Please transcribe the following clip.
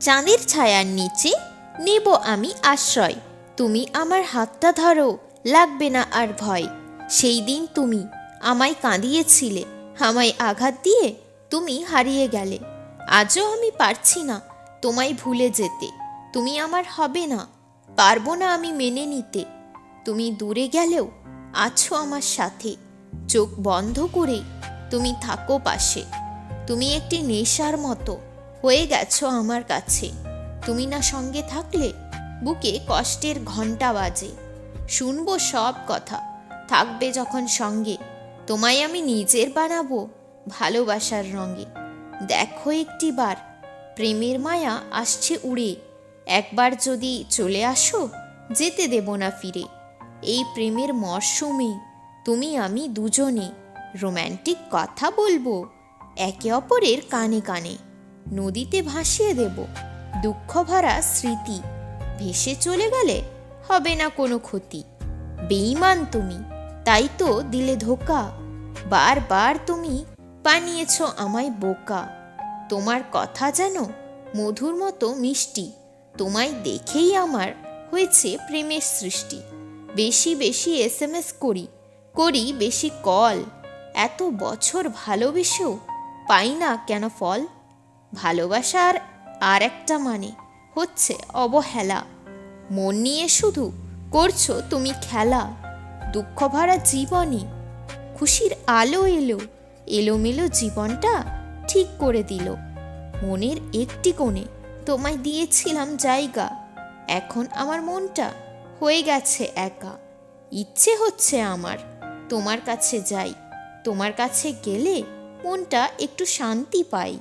চাঁদের ছায়ার নিচে নেব আমি আশ্রয়। তুমি আমার হাতটা ধরো, লাগবে না আর ভয়। সেই দিন তুমি আমায় কাঁদিয়েছিলে, আমায় আঘাত দিয়ে তুমি হারিয়ে গেলে। আজও আমি পারছি না তোমায় ভুলে যেতে। তুমি আমার হবে না, পারব না আমি মেনে নিতে। তুমি দূরে গেলেও আছো আমার সাথে, চোখ বন্ধ করে তুমি থাকো পাশে। তুমি একটি নেশার মতো। হয়ে গেছো আমার কাছে। তুমি না সঙ্গে থাকলে বুকে কষ্টের ঘণ্টা বাজে। শুনব সব কথা, থাকবে যখন সঙ্গে। তোমায় আমি নিজের বানাবো ভালোবাসার রঙে। দেখো একটিবার প্রেমের মায়া আসছে উড়ে। একবার যদি চলে আসো, যেতে দেব না ফিরে। এই প্রেমের মরশুমে তুমি আমি দুজনে। রোম্যান্টিক কথা বলব, একে অপরের কানে কানে। নদীতে ভাসিয়ে দেব। দুঃখ ভরা স্মৃতি ভেসে চলে গেলে হবে না কোনো ক্ষতি। বেইমান তুমি, তাই তো দিলে ধোকা। বারবার তুমি বানিয়েছ আমায় বোকা। তোমার কথা যেন মধুর মতো মিষ্টি। তোমায় দেখেই আমার হয়েছে প্রেমের সৃষ্টি। বেশি বেশি এস এম এস করি করি বেশি কল। এত বছর ভালোবেসেও পাই না কেন ফল? ভালোবাসার আর একটা মানে হচ্ছে অবহেলা। মন নিয়ে শুধু করছ তুমি খেলা, দুঃখ ভরা জীবনে খুশির আলো এলো, এলোমেলো জীবনটা ঠিক করে দিল। মনের একটি কোণে তোমায় দিয়েছিলাম জায়গা, এখন আমার মনটা হয়ে গেছে একা। ইচ্ছে হচ্ছে আমার, তোমার কাছে যাই, তোমার কাছে গেলে মনটা একটু শান্তি পাই।